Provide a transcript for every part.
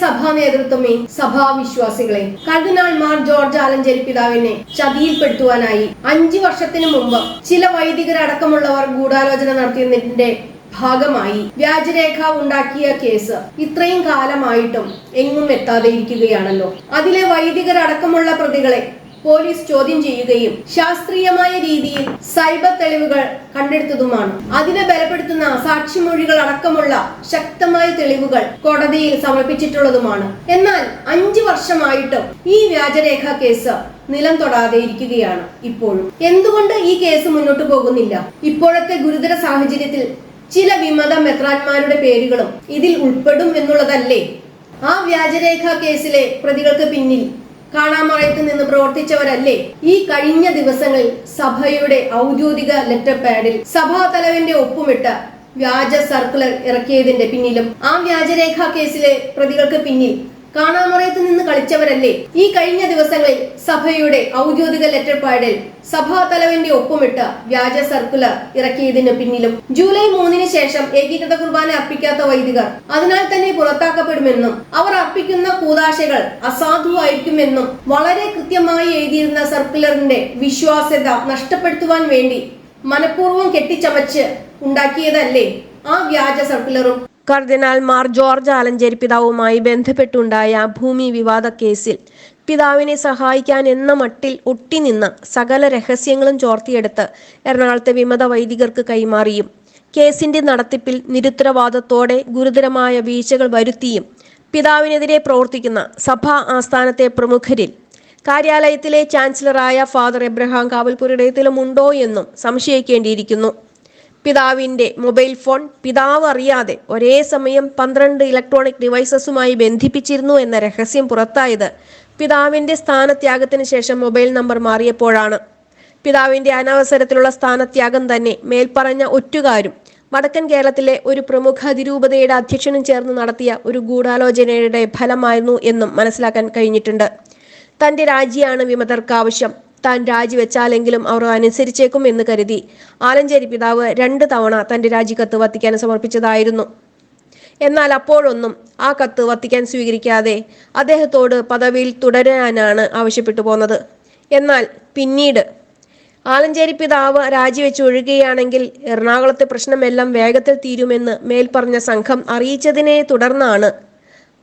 സഭാ നേതൃത്വമേ സഭാവിശ്വാസികളെ കർദിനാൾ മാർ ജോർജ് ആലഞ്ചേരി പിതാവിനെ ചതിയിൽപ്പെടുത്തുവാനായി അഞ്ചു വർഷത്തിനു മുമ്പ് ചില വൈദികരടക്കമുള്ളവർ ഗൂഢാലോചന നടത്തിയതിന്റെ ഭാഗമായി വ്യാജരേഖ ഉണ്ടാക്കിയ കേസ് ഇത്രയും കാലമായിട്ടും എങ്ങും എത്താതെ ഇരിക്കുകയാണല്ലോ. അതിലെ വൈദികരടക്കമുള്ള പ്രതികളെ പോലീസ് ചോദ്യം ചെയ്യുകയും ശാസ്ത്രീയമായ രീതിയിൽ സൈബർ തെളിവുകൾ കണ്ടെടുത്തതുമാണ്. അതിനെ ബലപ്പെടുത്തുന്ന സാക്ഷിമൊഴികൾ അടക്കമുള്ള ശക്തമായ തെളിവുകൾ കോടതിയിൽ സമർപ്പിച്ചിട്ടുള്ളതുമാണ്. എന്നാൽ അഞ്ചു വർഷമായിട്ടും ഈ വ്യാജരേഖ കേസ് നിലം തൊടാതെ ഇരിക്കുകയാണ് ഇപ്പോഴും. എന്തുകൊണ്ട് ഈ കേസ് മുന്നോട്ട് പോകുന്നില്ല? ഇപ്പോഴത്തെ ഗുരുതര സാഹചര്യത്തിൽ ചില വിമത മെത്രാന്മാരുടെ പേരുകളും ഇതിൽ ഉൾപ്പെടും എന്നുള്ളതല്ലേ? ആ വ്യാജരേഖ കേസിലെ പ്രതികൾക്ക് പിന്നിൽ കാണാമറയത്ത് നിന്ന് പ്രവർത്തിച്ചവരല്ലേ? ഈ കഴിഞ്ഞ ദിവസങ്ങളിൽ സഭയുടെ ഔദ്യോഗിക ലെറ്റർ പാഡിൽ സഭാ തലവന്റെ ഒപ്പുമിട്ട് വ്യാജ സർക്കുലർ ഇറക്കിയതിന്റെ പിന്നിലും ആ വ്യാജരേഖ കേസിലെ പ്രതികൾക്ക് പിന്നിൽ കാണാമറയത്ത് നിന്ന് കളിച്ചവരല്ലേ? ഈ കഴിഞ്ഞ ദിവസങ്ങളിൽ സഭയുടെ ഔദ്യോഗിക ലെറ്റർ പാഡിൽ സഭാ തലവന്റെ ഒപ്പമിട്ട് വ്യാജ സർക്കുലർ ഇറക്കിയതിന് പിന്നിലും ജൂലൈ മൂന്നിന് ശേഷം ഏകീകൃത കുർബാന അർപ്പിക്കാത്ത വൈദികർ അതിനാൽ തന്നെ പുറത്താക്കപ്പെടുമെന്നും അവർ അർപ്പിക്കുന്ന കൂതാശകൾ അസാധുവായിരിക്കുമെന്നും വളരെ കൃത്യമായി എഴുതിയിരുന്ന സർക്കുലറിന്റെ വിശ്വാസ്യത നഷ്ടപ്പെടുത്തുവാൻ വേണ്ടി മനഃപൂർവം കെട്ടിച്ചമച്ച് ഉണ്ടാക്കിയതല്ലേ ആ വ്യാജ സർക്കുലറും? കർദിനാൾ മാർ ജോർജ് ആലഞ്ചേരി പിതാവുമായി ബന്ധപ്പെട്ടുണ്ടായ ഭൂമി വിവാദ കേസിൽ പിതാവിനെ സഹായിക്കാൻ എന്ന മട്ടിൽ ഒട്ടിനിന്ന സകല രഹസ്യങ്ങളും ചോർത്തിയെടുത്ത് എറണാകുളത്തെ വിമത വൈദികർക്ക് കൈമാറിയും. കേസിന്റെ നടത്തിപ്പിൽ നിരുത്തരവാദത്തോടെ ഗുരുതരമായ വീഴ്ചകൾ വരുത്തിയും പിതാവിനെതിരെ പ്രവർത്തിക്കുന്ന സഭാ ആസ്ഥാനത്തെ പ്രമുഖരിൽ. കാര്യാലയത്തിലെ ചാൻസലറായ ഫാദർ എബ്രഹാം കാവൽപുരയിടത്തിലും ഉണ്ടോ എന്നും സംശയിക്കേണ്ടിയിരിക്കുന്നു. പിതാവിന്റെ മൊബൈൽ ഫോൺ പിതാവ് അറിയാതെ ഒരേ സമയം പന്ത്രണ്ട് ഇലക്ട്രോണിക് ഡിവൈസസുമായി ബന്ധിപ്പിച്ചിരുന്നു എന്ന രഹസ്യം പുറത്തായത് പിതാവിന്റെ സ്ഥാനത്യാഗത്തിന് ശേഷം മൊബൈൽ നമ്പർ മാറിയപ്പോഴാണ്. പിതാവിന്റെ അനവസരത്തിലുള്ള സ്ഥാനത്യാഗം തന്നെ മേൽപ്പറഞ്ഞ ഒറ്റുകാരും വടക്കൻ കേരളത്തിലെ ഒരു പ്രമുഖ അതിരൂപതയുടെ അധ്യക്ഷനും ചേർന്ന് നടത്തിയ ഒരു ഗൂഢാലോചനയുടെ ഫലമായിരുന്നു എന്നും മനസ്സിലാക്കാൻ കഴിഞ്ഞിട്ടുണ്ട്. തന്റെ രാജിയാണ് വിമതർക്ക് ആവശ്യം. താൻ രാജിവെച്ചാലെങ്കിലും അവർ അനുസരിച്ചേക്കും എന്ന് കരുതി. ആലഞ്ചേരി പിതാവ് രണ്ട് തവണ തന്റെ രാജിക്കത്ത് വത്തിക്കാൻ സമർപ്പിച്ചതായിരുന്നു. എന്നാൽ അപ്പോഴൊന്നും ആ കത്ത് വത്തിക്കാൻ സ്വീകരിക്കാതെ അദ്ദേഹത്തോട് പദവിയിൽ തുടരാനാണ് ആവശ്യപ്പെട്ടു പോന്നത്. എന്നാൽ പിന്നീട് ആലഞ്ചേരി പിതാവ് രാജിവെച്ച് ഒഴുകുകയാണെങ്കിൽ എറണാകുളത്തെ പ്രശ്നമെല്ലാം വേഗത്തിൽ തീരുമെന്ന് മേൽപ്പറഞ്ഞ സംഘം അറിയിച്ചതിനെ തുടർന്നാണ്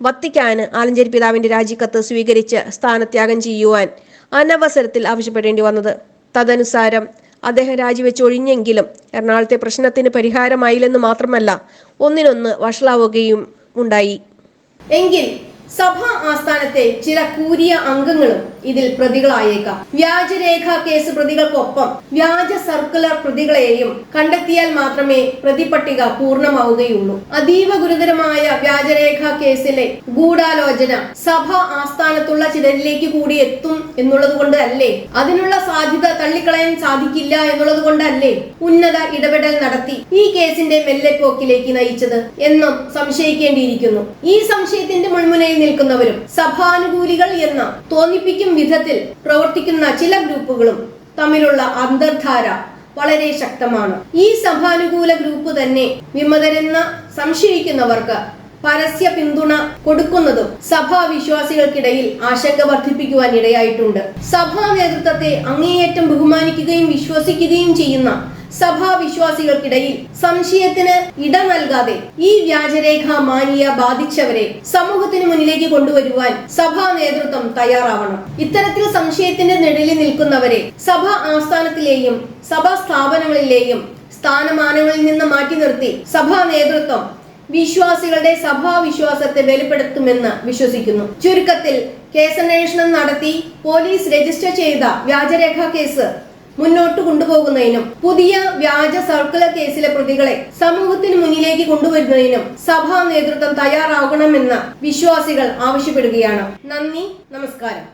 വത്തിക്കാന് ആലഞ്ചേരി പിതാവിന്റെ രാജിക്കത്ത് സ്വീകരിച്ച് സ്ഥാനത്യാഗം ചെയ്യുവാൻ അനവസരത്തിൽ ആവശ്യപ്പെടേണ്ടി വന്നത്. തദനുസാരം അദ്ദേഹം രാജിവെച്ച് ഒഴിഞ്ഞെങ്കിലും എറണാകുളത്തെ പ്രശ്നത്തിന് പരിഹാരമായില്ലെന്ന് മാത്രമല്ല ഒന്നിനൊന്ന് വഷളാവുകയും ഉണ്ടായി. എങ്കിൽ സഭാ ആസ്ഥാനത്തെ ചില കൂരിയ അംഗങ്ങളും ഇതിൽ പ്രതികളായേക്കാം. വ്യാജരേഖ കേസ് പ്രതികൾക്കൊപ്പം വ്യാജ സർക്കുലർ പ്രതികളെയും കണ്ടെത്തിയാൽ മാത്രമേ പ്രതിപട്ടിക പൂർണമാവുകയുള്ളൂ. അതീവ ഗുരുതരമായ വ്യാജരേഖ കേസിലെ ഗൂഢാലോചന സഭ ആസ്ഥാനത്തുള്ള ചിലരിലേക്ക് കൂടി എത്തും എന്നുള്ളത് കൊണ്ട് അല്ലേ അതിനുള്ള സാധ്യത തള്ളിക്കളയാൻ സാധിക്കില്ല എന്നുള്ളത് കൊണ്ടല്ലേ ഉന്നത ഇടപെടൽ നടത്തി ഈ കേസിന്റെ മെല്ലെപ്പോക്കിലേക്ക് നയിച്ചത് എന്നും സംശയിക്കേണ്ടിയിരിക്കുന്നു. ഈ സംശയത്തിന്റെ മുൾമുനയിൽ നിൽക്കുന്നവരും സഭാനുകൂലികൾ എന്ന് തോന്നിപ്പിക്കും വിധത്തിൽ പ്രവർത്തിക്കുന്ന ചില ഗ്രൂപ്പുകളും തമ്മിലുള്ള അന്തർധാര വളരെ ശക്തമാണ്. ഈ സഭാനുകൂല ഗ്രൂപ്പ് തന്നെ വിമതരെന്ന് സംശയിക്കുന്നവർക്ക് പരസ്യ പിന്തുണ കൊടുക്കുന്നതും സഭാ വിശ്വാസികൾക്കിടയിൽ ആശങ്ക വർദ്ധിപ്പിക്കുവാൻ ഇടയായിട്ടുണ്ട് സഭാ നേതൃത്വത്തെ അങ്ങേയറ്റം ബഹുമാനിക്കുകയും വിശ്വസിക്കുകയും ചെയ്യുന്ന സഭാ വിശ്വാസികൾക്കിടയിൽ സംശയത്തിന് ഇട നൽകാതെ ഈ വ്യാജരേഖ മാനിയ ബാധിച്ചവരെ സമൂഹത്തിന് മുന്നിലേക്ക് കൊണ്ടുവരുവാൻ സഭാ നേതൃത്വം തയ്യാറാവണം. ഇത്തരത്തിൽ സംശയത്തിന്റെ നെടിലിൽ നിൽക്കുന്നവരെ സഭാ ആസ്ഥാനത്തിലെയും സഭാ സ്ഥാപനങ്ങളിലെയും സ്ഥാനമാനങ്ങളിൽ നിന്ന് മാറ്റി നിർത്തി സഭാ നേതൃത്വം വിശ്വാസികളുടെ സഭാ വിശ്വാസത്തെ ബലപ്പെടുത്തുമെന്ന് വിശ്വസിക്കുന്നു. ചുരുക്കത്തിൽ കേസന്വേഷണം നടത്തി പോലീസ് രജിസ്റ്റർ ചെയ്ത വ്യാജരേഖ കേസ് മുന്നോട്ട് കൊണ്ടുപോകുന്നതിനും പുതിയ വ്യാജ സർക്കുലർ കേസിലെ പ്രതികളെ സമൂഹത്തിന് മുന്നിലേക്ക് കൊണ്ടുവരുന്നതിനും സഭാ നേതൃത്വം തയ്യാറാകണമെന്ന് വിശ്വാസികൾ ആവശ്യപ്പെടുകയാണ്. നന്ദി നമസ്കാരം.